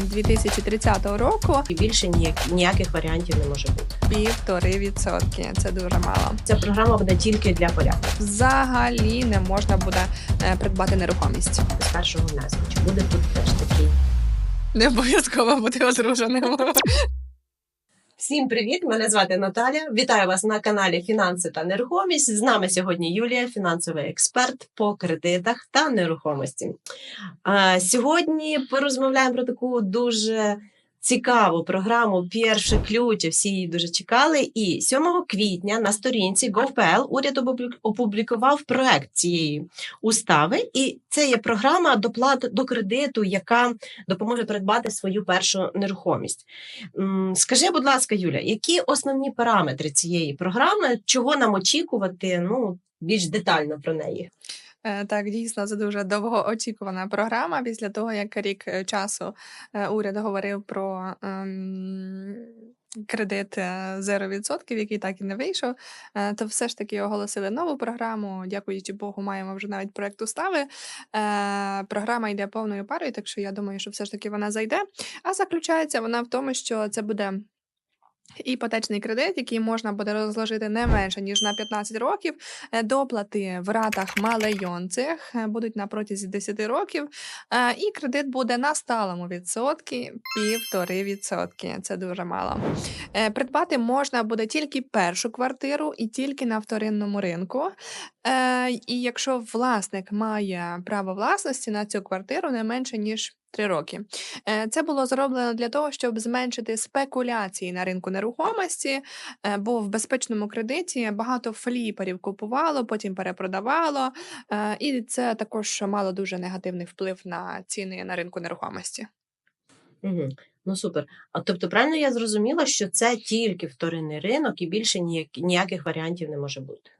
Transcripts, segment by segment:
до 2030 року І більше ніяк- ніяких варіантів не може бути. півтори відсотки. Це дуже мало. Ця програма буде тільки для поляків Взагалі не можна буде е, придбати нерухомість. з першого внеску. Чи буде тут теж такий? Не обов'язково бути одруженим. Всім привіт! Мене звати Наталя. Вітаю вас на каналі Фінанси та нерухомість. З нами сьогодні Юлія, фінансовий експерт по кредитах та нерухомості. Сьогодні порозмовляємо про таку дуже цікаву програму Перше ключ. Всі її дуже чекали. І 7 квітня на сторінці GovPL уряд опублі- опублікував проект цієї устави. І це є програма доплат до кредиту, яка допоможе придбати свою першу нерухомість. Скажи, будь ласка, Юля, які основні параметри цієї програми, чого нам очікувати? Ну, більш детально про неї. Е, Так, дійсно, це дуже довгоочікувана програма. Після того, як рік е, часу е, уряд говорив про ем, кредит е, 0%, який так і не вийшов, то все ж таки оголосили нову програму. Дякуючи Богу, маємо вже навіть проект устави. Програма йде повною парою, так що я думаю, що все ж таки вона зайде. А заключається вона в тому, що це буде. Іпотечний кредит, який можна буде розложити не менше ніж на 15 років. Е, Доплати в ратах малайонцях е, будуть на протязі 10 років, е, і кредит буде на сталому відсотки півтори відсотки. Це дуже мало. Придбати можна буде тільки першу квартиру і тільки на вторинному ринку. І якщо власник має право власності на цю квартиру не менше ніж 3 роки. Е, Це було зроблено для того, щоб зменшити спекуляції на ринку нерухомості, е, бо в безпечному кредиті багато фліперів купувало, потім перепродавало, е, і це також мало дуже негативний вплив на ціни на ринку нерухомості. Ну супер. А тобто, правильно я зрозуміла, що це тільки вторинний ринок і більше ніяк, ніяких варіантів не може бути.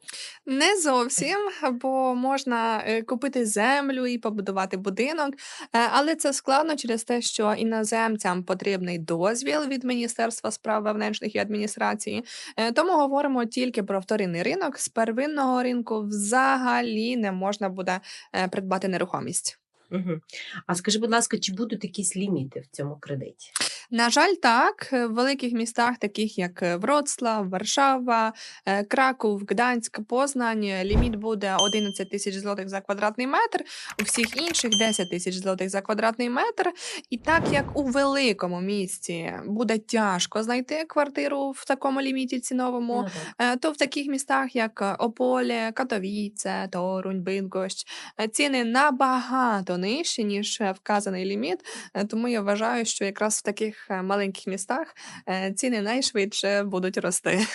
Не зовсім, бо можна е, купити землю і побудувати будинок, е, але це складно через те, що іноземцям потрібний дозвіл від Міністерства справ внутрішніх і адміністрації. Е, Тому говоримо тільки про вторинний ринок. З первинного ринку взагалі не можна буде придбати нерухомість. Угу. А скажи, будь ласка, чи будуть якісь ліміти в цьому кредиті? На жаль, так, в великих містах, таких як е, Вроцлав, Варшава, е, Краков, Гданськ, Познань, е, ліміт буде 11 тисяч злотих за квадратний метр, у всіх інших 10 тисяч злотих за квадратний метр. І так як у великому місті буде тяжко знайти квартиру в такому ліміті ціновому, Ну, так. То в таких містах, як Ополе, Катовіце, Торунь, Бингощ, ціни набагато нижчі, ніж е, вказаний ліміт. Е, Тому я вважаю, що якраз в таких е, маленьких містах ціни найшвидше будуть рости.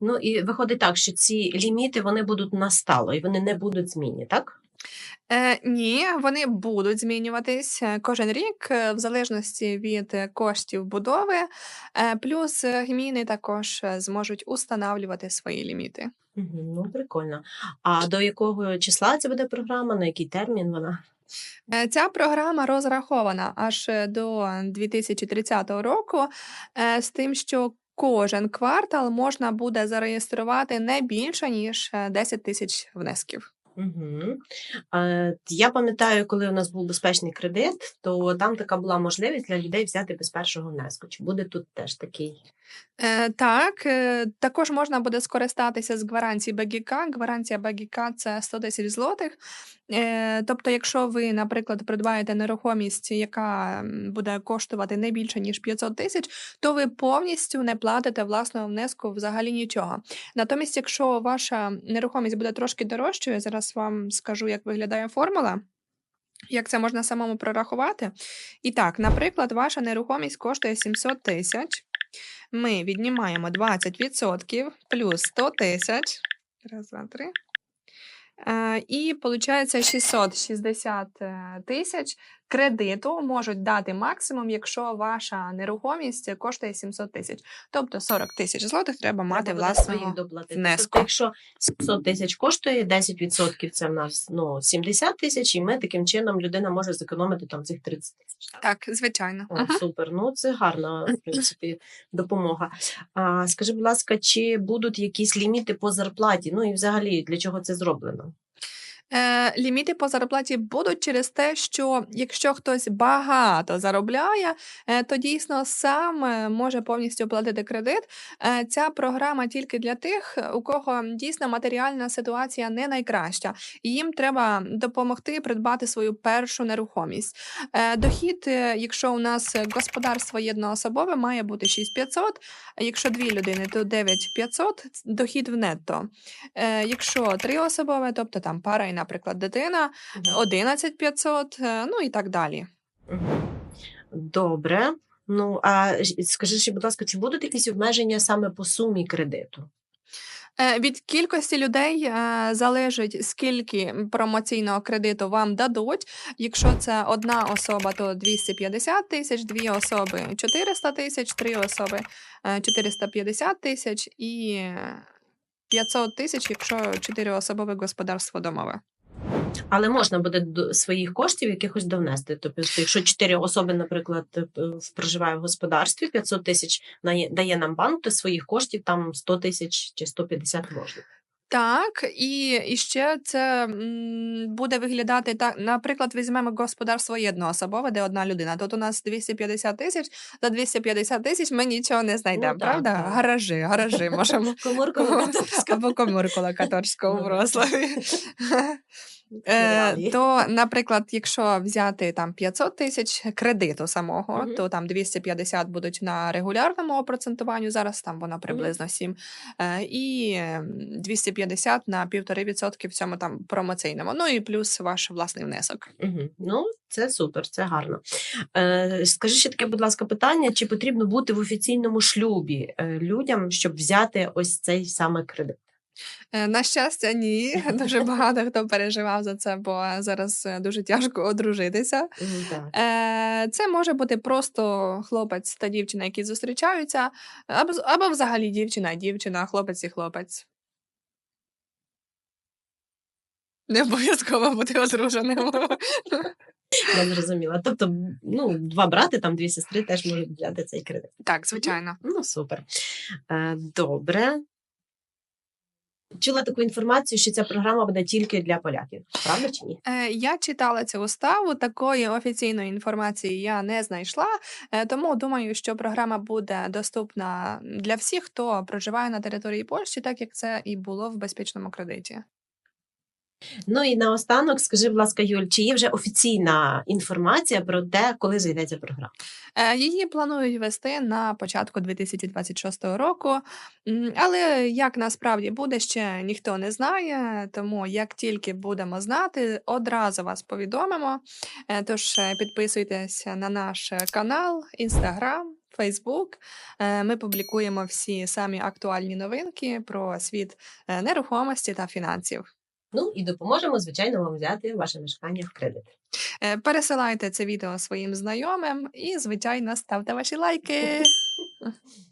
Ну і виходить так, що ці ліміти вони будуть на стало і вони не будуть змінні, так? Е, ні, вони будуть змінюватись кожен рік, в залежності від коштів будови. Плюс гміни також зможуть устанавлювати свої ліміти. Ну, прикольно. А до якого числа це буде програма? На який термін вона? Е, Ця програма розрахована аж е, до 2030 року, е, з тим, що кожен квартал можна буде зареєструвати не більше ніж е, 10 тисяч внесків. Угу. Я пам'ятаю, коли у нас був безпечний кредит, то там така була можливість для людей взяти без першого внеску. Чи буде тут теж такий? Е, Так, е, також можна буде скористатися з гарантії БГК. Гарантія БГК – це 110 злотих. Е, Тобто, якщо ви, наприклад, придбаєте нерухомість, яка буде коштувати не більше ніж 500 тисяч, то ви повністю не платите власного внеску взагалі нічого. Натомість, якщо ваша нерухомість буде трошки дорожчою, зараз вам скажу, як виглядає формула. Як це можна самому прорахувати? І так, наприклад, ваша нерухомість коштує 700 тисяч. Ми віднімаємо 20% плюс 100 тисяч. Раз, два, три. Е, І виходить 660 е, тисяч кредиту можуть дати максимум, якщо ваша нерухомість коштує 700 тисяч. Тобто 40 тисяч злотих треба мати власного своїх внеску. Тобто, якщо 700 тисяч коштує, 10% це в нас ну, 70 тисяч, і ми таким чином людина може зекономити там цих 30 тисяч. Так, звичайно. О, Ага. Супер. Ну це гарна в принципі допомога. А скажи, будь ласка, чи будуть якісь ліміти по зарплаті? Ну і взагалі для чого це зроблено? Е, ліміти по зарплаті будуть через те, що якщо хтось багато заробляє, е, то дійсно сам е, може повністю платити кредит. Ця програма тільки для тих, у кого дійсно матеріальна ситуація не найкраща, і їм треба допомогти придбати свою першу нерухомість. Дохід, якщо у нас господарство єдноособове, має бути 6500, а якщо дві людини, то 9500 – дохід в нетто. Якщо триособове, тобто там пара і, наприклад, дитина, 11500, е, ну і так далі. Добре. Ну, а скажи ще, будь ласка, чи будуть якісь обмеження саме по сумі кредиту? Е, від кількості людей е, залежить, скільки промоційного кредиту вам дадуть. Якщо це одна особа, то 250 тисяч, дві особи 400 тисяч, три особи е, 450 тисяч і е, 500 тисяч, якщо чотириособове господарство домове. Але можна буде до своїх коштів якихось довнести. Тобто, якщо чотири особи, наприклад, е, в- проживає в господарстві, 500 тисяч дає нам банк, то своїх коштів там 100 тисяч чи 150 можна. Так, і, і ще це буде виглядати так. Наприклад, візьмемо господарство єдноособове, де одна людина. Тут у нас 250 тисяч. За 250 тисяч ми нічого не знайдемо, так, правда? так. Гаражі, гаражі можемо. Коморка. Або коморку локаторську у Ну, Вроцлаві. Е, то, наприклад, якщо взяти там 500 тисяч кредиту самого, Мгм. то там 250 будуть на регулярному опрацентуванню, зараз там воно приблизно 7, е, і ем, 250 на 1,5% в цьому там промоційному. Ну і плюс ваш власний внесок. Мгм. Ну, це супер, це гарно. Е, скажи ще таке, будь ласка, питання: чи потрібно бути в офіційному шлюбі е, людям, щоб взяти ось цей саме кредит? Е, На щастя, ні. Дуже багато хто переживав за це, бо зараз е, дуже тяжко одружитися. Е, Це може бути просто хлопець та дівчина, які зустрічаються, або, або взагалі дівчина дівчина, хлопець і хлопець. Не обов'язково бути одруженим. Я зрозуміла. Тобто, ну, два брати, там дві сестри теж можуть взяти цей кредит. Так, звичайно. Ну, супер. Добре. Чула таку інформацію, що ця програма буде тільки для поляків. Правда чи ні? Е, Я читала цю уставу, такої офіційної інформації я не знайшла, е, тому думаю, що програма буде доступна для всіх, хто проживає на території Польщі, так як це і було в безпечному кредиті. Ну і наостанок, скажи, будь ласка, Юль, чи є вже офіційна інформація про те, коли зайде ця програма? Е, Її планують вести на початку 2026 року, але як насправді буде, ще ніхто не знає. Тому як тільки будемо знати, одразу вас повідомимо. Е, Тож е, підписуйтесь на наш канал, інстаграм. Фейсбук ми публікуємо всі самі актуальні новинки про світ нерухомості та фінансів. Ну і допоможемо, звичайно, вам взяти ваше мешкання в кредит. Е, Пересилайте це відео своїм знайомим і, звичайно, ставте ваші лайки.